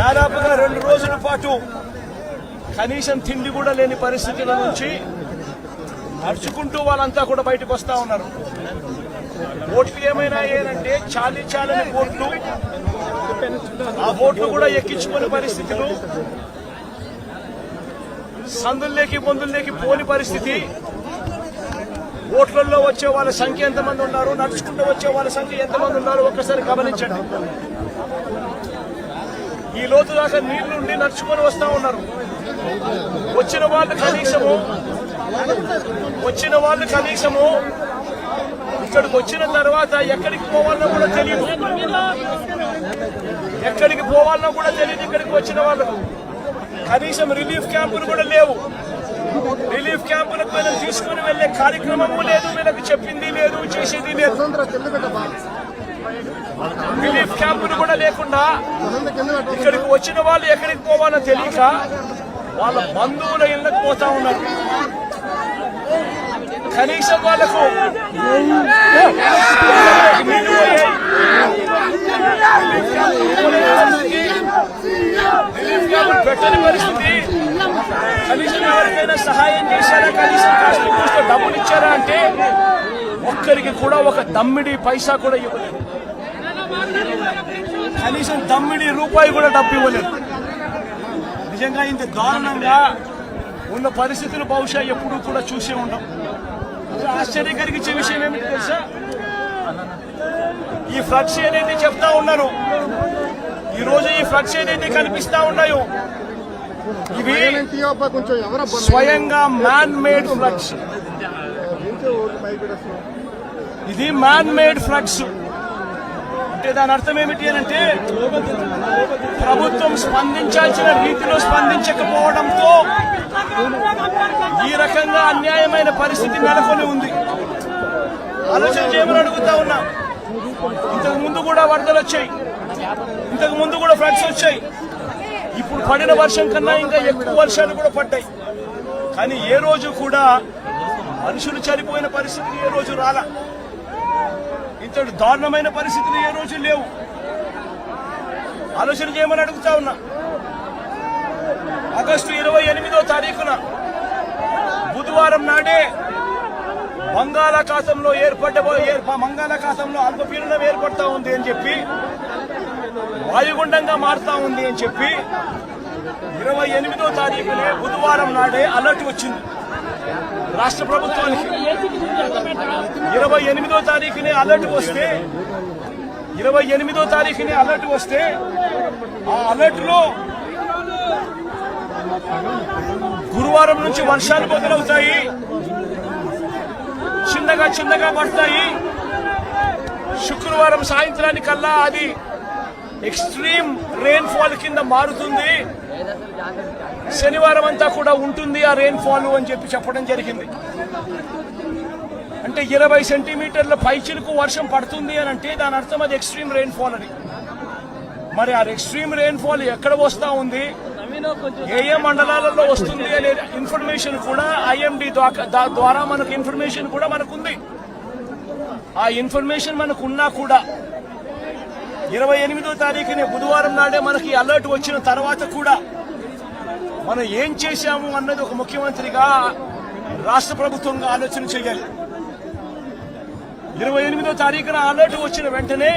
దాదాపుగా రెండు రోజుల పాటు కనీసం తిండి కూడా లేని పరిస్థితుల నుంచి నడుచుకుంటూ వాళ్ళంతా కూడా బయటకు వస్తా ఉన్నారు. ఓట్లు ఏమైనా ఏంటంటే చాలీ చాలని ఓట్లు. ఆ ఓట్లు కూడా ఎక్కించుకునే పరిస్థితులు. సందుల్లోకి బొందుల్లోకి పోని పరిస్థితి. ఓట్లలో వచ్చే వాళ్ళ సంఖ్య ఎంతమంది ఉన్నారు? నడుచుకుంటూ వచ్చే వాళ్ళ సంఖ్య ఎంతమంది ఉన్నారు? ఒక్కసారి గమనించండి. ఈ లోతు దాకా నీళ్ళుండి నడుచుకొని వస్తూ ఉన్నారు. వచ్చిన వాళ్ళు కనీసము వచ్చిన వాళ్ళు కనీసము ఇక్కడికి వచ్చిన తర్వాత ఎక్కడికి పోవాలన్నా కూడా తెలియదు. ఎక్కడికి పోవాలన్నా కూడా తెలియదు ఇక్కడికి వచ్చిన వాళ్ళకు కనీసం రిలీఫ్ క్యాంపులు కూడా లేవు. రిలీఫ్ క్యాంపులకు వీళ్ళని తీసుకుని వెళ్ళే కార్యక్రమము లేదు వీళ్ళకి చెప్పింది లేదు చేసేది లేదు. రిలీఫ్ క్యాంపులు కూడా లేకుండా ఇక్కడికి వచ్చిన వాళ్ళు ఎక్కడికి పోవాలో తెలియక వాళ్ళ బంధువుల ఇళ్ళకి పోతా ఉన్నారు. కనీసం వాళ్ళకు పెట్టని పరిస్థితి. కనీసం ఎవరికైనా సహాయం చేశారా? కనీసం డబ్బులు ఇచ్చారా అంటే ఒక్కరికి కూడా ఒక దమ్మిడి పైసా కూడా ఇవ్వలేదు. కనీసం దమ్మిడి రూపాయి కూడా డబ్బు ఇవ్వలేదు. నిజంగా ఇంత దారుణంగా ఉన్న పరిస్థితులు బహుశా ఎప్పుడూ కూడా చూసే ఉండం. అసలు ఆశ్చర్యం కలిగించే విషయం ఏమిటి తెలుసా? ఈ ఫ్లడ్స్ ఏదైతే చెప్తా ఉన్నాను ఈరోజు ఈ ఫ్లడ్స్ ఏదైతే కనిపిస్తా ఉన్నాయో ఇవి స్వయంగా మ్యాన్ మేడ్ ఫ్లడ్స్ ఇది మ్యాన్ మేడ్ ఫ్లడ్స్ అంటే దాని అర్థం ఏమిటి అని అంటే ప్రభుత్వం స్పందించాల్సిన రీతిలో స్పందించకపోవడంతో ఈ రకంగా అన్యాయమైన పరిస్థితి నెలకొని ఉంది. ఆలోచన చేయమని అడుగుతా ఉన్నా. ఇంతకు ముందు కూడా వరదలు వచ్చాయి. ఇంతకు ముందు కూడా ఫ్లడ్స్ వచ్చాయి. ఇప్పుడు పడిన వర్షం కన్నా ఇంకా ఎక్కువ వర్షాలు కూడా పడ్డాయి. కానీ ఏ రోజు కూడా మనుషులు చనిపోయిన పరిస్థితి ఏ రోజు రాలా? ఇంతటి దారుణమైన పరిస్థితులు ఏ రోజు లేవు. ఆలోచన చేయమని అడుగుతా ఉన్నా. ఆగస్టు ఇరవై ఎనిమిదో తారీఖున బుధవారం నాడే బంగాళాఖాతంలో ఏర్పడ్డ బంగాళాఖాతంలో అల్పపీడనం ఏర్పడతా ఉంది అని చెప్పి వాయుగుండంగా మారుతా ఉంది అని చెప్పి ఇరవై ఎనిమిదో తారీఖునే బుధవారం నాడే అలర్ట్ వచ్చింది. రాష్ట్ర ప్రభుత్వానికి ఇరవై ఎనిమిదో తారీఖునే అలర్ట్ వస్తే ఇరవై ఎనిమిదో తారీఖునే అలర్ట్ వస్తే ఆ అలర్ట్లో గురువారం నుంచి వర్షాలు మొదలవుతాయి చిన్నగా చిన్నగా పడతాయి. శుక్రవారం సాయంత్రానికల్లా అది ఎక్స్ట్రీమ్ రెయిన్ఫాల్ కింద మారుతుంది. శనివారం అంతా కూడా ఉంటుంది ఆ రెయిన్ ఫాల్ అని చెప్పి చెప్పడం జరిగింది. అంటే ఇరవై సెంటీమీటర్ల పైచిలకు వర్షం పడుతుంది అని అంటే దాని అర్థం అది ఎక్స్ట్రీమ్ రెయిన్ ఫాల్ అని. మరి ఆ ఎక్స్ట్రీమ్ రెయిన్ ఫాల్ ఎక్కడ వస్తా ఉంది? ఏ ఏ మండలాలలో వస్తుంది అనే ఇన్ఫర్మేషన్ కూడా ఐఎండి ద్వారా మనకు ఇన్ఫర్మేషన్ కూడా మనకుంది. ఆ ఇన్ఫర్మేషన్ మనకున్నా కూడా ఇరవై ఎనిమిదో తారీఖుని బుధవారం నాడే మనకి అలర్ట్ వచ్చిన తర్వాత కూడా మనం ఏం చేశాము అన్నది ఒక ముఖ్యమంత్రిగా రాష్ట్ర ప్రభుత్వంగా ఆలోచన చేయాలి. ఇరవై ఎనిమిదో తారీఖున అలర్ట్ వచ్చిన వెంటనే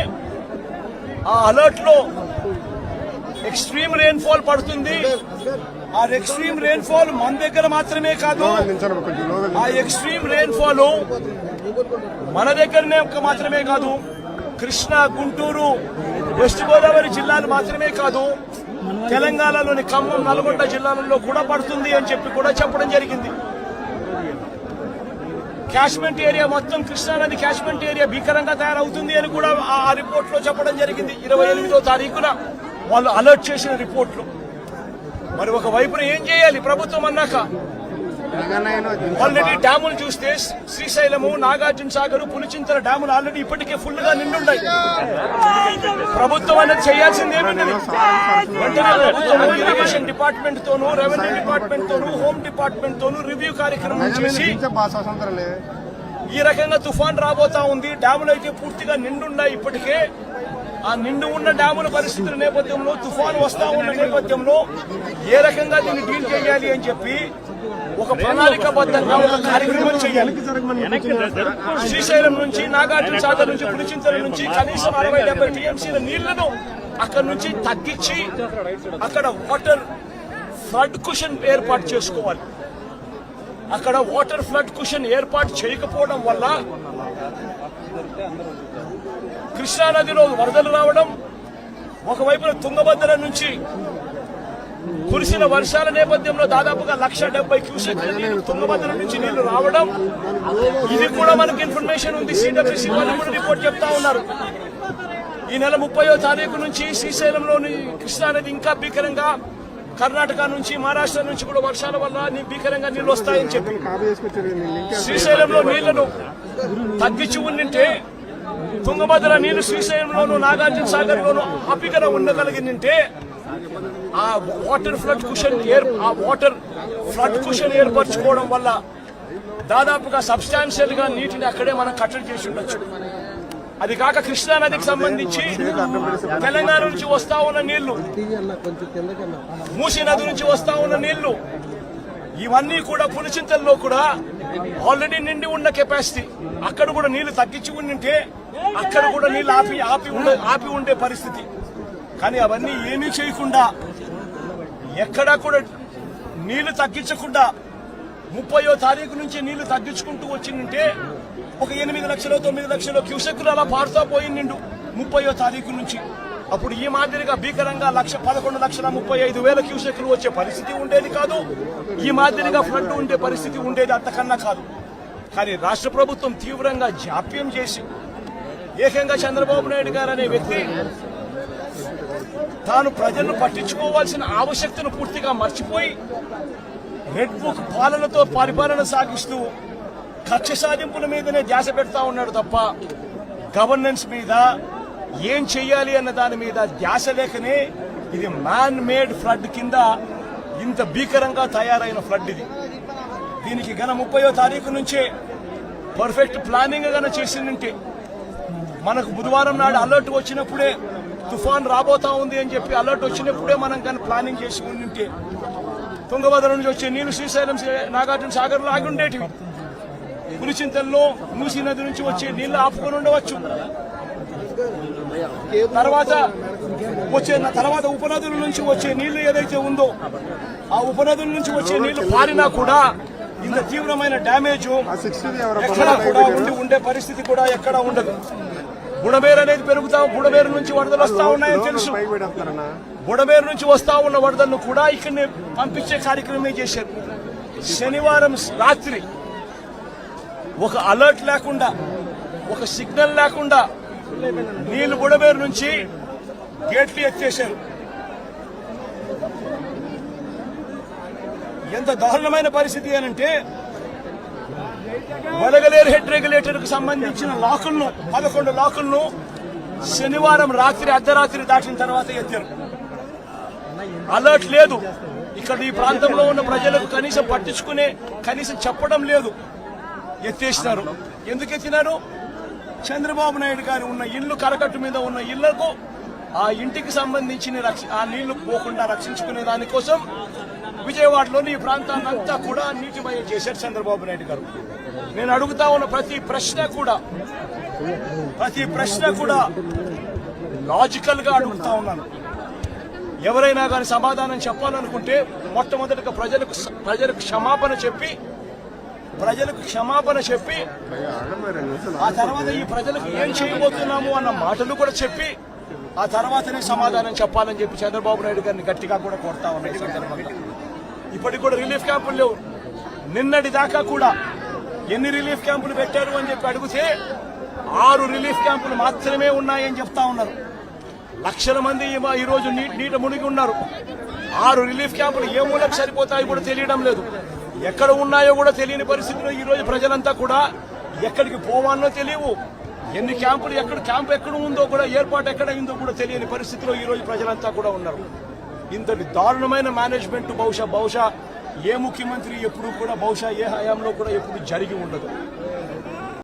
ఆ అలర్ట్లో ఎక్స్ట్రీమ్ రెయిన్ ఫాల్ పడుతుంది. ఆ ఎక్స్ట్రీమ్ రెయిన్ ఫాల్ మన దగ్గర మాత్రమే కాదు ఆ ఎక్స్ట్రీమ్ రెయిన్ ఫాల్ మన దగ్గరనే మాత్రమే కాదు. కృష్ణా గుంటూరు వెస్ట్ గోదావరి జిల్లాలు మాత్రమే కాదు తెలంగాణలోని ఖమ్మం నల్గొండ జిల్లాలలో కూడా పడుతుంది అని చెప్పి కూడా చెప్పడం జరిగింది. క్యాష్మెంట్ ఏరియా మొత్తం కృష్ణానది క్యాష్మెంట్ ఏరియా భీకరంగా తయారవుతుంది అని కూడా ఆ రిపోర్ట్లో చెప్పడం జరిగింది. ఇరవై ఎనిమిదో తారీఖున వాళ్ళు అలర్ట్ చేసిన రిపోర్ట్లు. మరి ఒక వైపున ఏం చేయాలి? ప్రభుత్వం అన్నాక ఆల్రెడీ డ్యాములు చూస్తే శ్రీశైలము నాగార్జున సాగర్ పులిచింతల డ్యాములు ఆల్రెడీ ఇప్పటికే ఫుల్గా నిండున్నాయి ప్రభుత్వం అనేది చేయాల్సింది ఏమున్నది వెంటనే ప్రభుత్వం ఇరిగేషన్ డిపార్ట్మెంట్ తోను రెవెన్యూ డిపార్ట్మెంట్ తోను హోమ్ డిపార్ట్మెంట్ తోను రివ్యూ కార్యక్రమం చేసి ఈ రకంగా తుఫాన్ రాబోతా ఉంది. డ్యాములు అయితే పూర్తిగా నిండున్నాయి ఇప్పటికే. ఆ నిండు ఉన్న డ్యాముల పరిస్థితుల నేపథ్యంలో తుఫాను వస్తా ఉన్న నేపథ్యంలో ఏ రకంగా దీన్ని డీల్ చేయాలి అని చెప్పి ఒక ప్రణాళికబద్ధంగా ఒక కార్యక్రమం చేయాలి. శ్రీశైలం నుంచి నాగార్జున సాగర్ నుంచి పులిచింతల నుంచి కనీసం అరవై డెబ్బై టీఎంసీల నీళ్ళను అక్కడ నుంచి తగ్గించి అక్కడ వాటర్ ఫ్లడ్ కుషన్ ఏర్పాటు చేసుకోవాలి. అక్కడ వాటర్ ఫ్లడ్ కుషన్ ఏర్పాటు చేయకపోవడం వల్ల కృష్ణానదిలో వరదలు రావడం ఒకవైపున తుంగభద్ర నుంచి కురిసిన వర్షాల నేపథ్యంలో దాదాపుగా లక్ష డెబ్బై క్యూసెక్ల నీళ్ళు తుంగభద్ర నుంచి నీళ్ళు రావడం. ఇది కూడా మనకి ఇన్ఫర్మేషన్ ఉంది. సిడబ్ల్యూసీ వాళ్ళు కూడా రిపోర్ట్ చెప్తా ఉన్నారు. ఈ నెల ముప్పయో తారీఖు నుంచి శ్రీశైలంలోని కృష్ణానది ఇంకా భీకరంగా కర్ణాటక నుంచి మహారాష్ట్ర నుంచి కూడా వర్షాల వల్ల భీకరంగా నీళ్ళు వస్తాయని చెప్పి. శ్రీశైలంలో నీళ్ళను తగ్గించి ఉండింటే తుంగభద్ర నీరు శ్రీశైలంలోను నాగార్జున సాగర్ లోను అపికన ఉండగలిగిందంటే ఆ వాటర్ ఫ్లడ్ కుషన్ ఏర్ ఆ వాటర్ ఫ్లడ్ కుషన్ ఏర్పరచుకోవడం వల్ల దాదాపుగా సబ్స్టాన్షియల్గా నీటిని అక్కడే మనం కట్టడి చేసి ఉండొచ్చు. అది కాక కృష్ణా నదికి సంబంధించి తెలంగాణ నుంచి వస్తా ఉన్న నీళ్ళు మూసీ నది నుంచి వస్తా ఉన్న నీళ్ళు ఇవన్నీ కూడా పులిచింతల్లో కూడా ఆల్రెడీ నిండి ఉన్న కెపాసిటీ. అక్కడ కూడా నీళ్ళు తగ్గించి ఉండింటే అక్కడ కూడా నీళ్ళు ఆపి ఆపి ఉండే ఆపి ఉండే పరిస్థితి. కానీ అవన్నీ ఏమీ చేయకుండా ఎక్కడా కూడా నీళ్ళు తగ్గించకుండా ముప్పయో తారీఖు నుంచి నీళ్ళు తగ్గించుకుంటూ వచ్చిందంటే ఒక ఎనిమిది లక్షలు తొమ్మిది లక్షలు క్యూసెక్కులు అలా పారుతా పోయిండు ముప్పయో తారీఖు నుంచి. అప్పుడు ఈ మాదిరిగా భీకరంగా లక్ష పదకొండు లక్షల ముప్పై ఐదు వేల క్యూసెక్లు వచ్చే పరిస్థితి ఉండేది కాదు. ఈ మాదిరిగా ఫ్లడ్ ఉండే పరిస్థితి ఉండేది అంతకన్నా కాదు. కానీ రాష్ట్ర ప్రభుత్వం తీవ్రంగా జాప్యం చేసి ఏకంగా చంద్రబాబు నాయుడు గారు అనే వ్యక్తి తాను ప్రజలను పట్టించుకోవాల్సిన ఆవశ్యకతను పూర్తిగా మర్చిపోయి రెడ్ బుక్ పాలనతో పరిపాలన సాగిస్తూ కక్ష సాధింపుల మీదనే ధ్యాస పెడతా ఉన్నాడు తప్ప గవర్నెన్స్ మీద ఏం చెయ్యాలి అన్న దాని మీద ధ్యాస లేకనే ఇది మ్యాన్ మేడ్ ఫ్లడ్ కింద ఇంత భీకరంగా తయారైన ఫ్లడ్ ఇది. దీనికి గన ముప్పయో తారీఖు నుంచే పర్ఫెక్ట్ ప్లానింగ్ గన చేసిందంటే మనకు బుధవారం నాడు అలర్ట్ వచ్చినప్పుడే తుఫాన్ రాబోతా ఉంది అని చెప్పి అలర్ట్ వచ్చినప్పుడే మనం కానీ ప్లానింగ్ చేసి ఉండింటే తుంగభద్ర నుంచి వచ్చే నీళ్ళు శ్రీశైలం నాగార్జున సాగర్లో ఆగి ఉండేటివి. పులిచింతల్లో మూసీ నది నుంచి వచ్చే నీళ్ళు ఆపుకొని ఉండవచ్చు. తర్వాత వచ్చే తర్వాత ఉపనదుల నుంచి వచ్చే నీళ్ళు ఏదైతే ఉందో ఆ ఉపనదుల నుంచి వచ్చే నీళ్ళు పారినా కూడా ఇంత తీవ్రమైన డ్యామేజ్ ఎక్కడా కూడా ఉండి ఉండే పరిస్థితి కూడా ఎక్కడా ఉండదు. బుడమేరు అనేది పెరుగుతా. బుడమేరు నుంచి వరదలు వస్తా ఉన్నాయని తెలుసు. బుడమేరు నుంచి వస్తా ఉన్న వరదలను కూడా ఇక్కడనే పంపించే కార్యక్రమమే చేశారు. శనివారం రాత్రి ఒక అలర్ట్ లేకుండా ఒక సిగ్నల్ లేకుండా నీళ్ళు బుడమేరు నుంచి గేట్లు ఎత్తేశారు. ఎంత దారుణమైన పరిస్థితి అనంటే వలగలేరు హెడ్ రెగ్యులేటర్కు సంబంధించిన లాకులను పదకొండు లాకులను శనివారం రాత్రి అర్ధరాత్రి దాటిన తర్వాత ఎత్తారు. అలర్ట్ లేదు. ఇక్కడ ఈ ప్రాంతంలో ఉన్న ప్రజలకు కనీసం పట్టించుకునే కనీసం చెప్పడం లేదు. ఎత్తేసినారు. ఎందుకు ఎత్తినారు? చంద్రబాబు నాయుడు గారు ఉన్న ఇల్లు కరకట్టు మీద ఉన్న ఇళ్ళకు ఆ ఇంటికి సంబంధించిన రక్ష- ఆ నీళ్ళు పోకుండా రక్షించుకునే దానికోసం విజయవాడలోని ఈ ప్రాంతాన్ని అంతా కూడా నీటిమయం చేశారు చంద్రబాబు నాయుడు గారు. నేను అడుగుతా ఉన్న ప్రతి ప్రశ్న కూడా ప్రతి ప్రశ్న కూడా లాజికల్గా అడుగుతా ఉన్నాను. ఎవరైనా కానీ సమాధానం చెప్పాలనుకుంటే మొట్టమొదటిగా ప్రజలకు ప్రజలకు క్షమాపణ చెప్పి ప్రజలకు క్షమాపణ చెప్పి ఆ తర్వాత ఈ ప్రజలకు ఏం చేయబోతున్నాము అన్న మాటలు కూడా చెప్పి ఆ తర్వాతనే సమాధానం చెప్పాలని చెప్పి చంద్రబాబు నాయుడు గారిని గట్టిగా కూడా కొడతా ఉన్నాయి ఇప్పటికి కూడా రిలీఫ్ క్యాంపులు లేవు. నిన్నటి దాకా కూడా ఎన్ని రిలీఫ్ క్యాంపులు పెట్టారు అని చెప్పి అడిగితే ఆరు రిలీఫ్ క్యాంపులు మాత్రమే ఉన్నాయని చెప్తా ఉన్నారు. లక్షల మంది ఈరోజు నీ- నీట మునిగి ఉన్నారు. ఆరు రిలీఫ్ క్యాంపులు ఏ మూలకు సరిపోతాయి కూడా తెలియడం లేదు. ఎక్కడ ఉన్నాయో కూడా తెలియని పరిస్థితిలో ఈరోజు ప్రజలంతా కూడా ఎక్కడికి పోవాలో తెలియవు. ఎన్ని క్యాంపులు ఎక్కడ క్యాంపు ఎక్కడ ఉందో కూడా ఏర్పాటు ఎక్కడ అయిందో కూడా తెలియని పరిస్థితిలో ఈరోజు ప్రజలంతా కూడా ఉన్నారు. ఇంతటి దారుణమైన మేనేజ్మెంట్ బహుశా బహుశా ఏ ముఖ్యమంత్రి ఎప్పుడు కూడా బహుశా ఏ హయాంలో కూడా ఎప్పుడు జరిగి ఉండదు.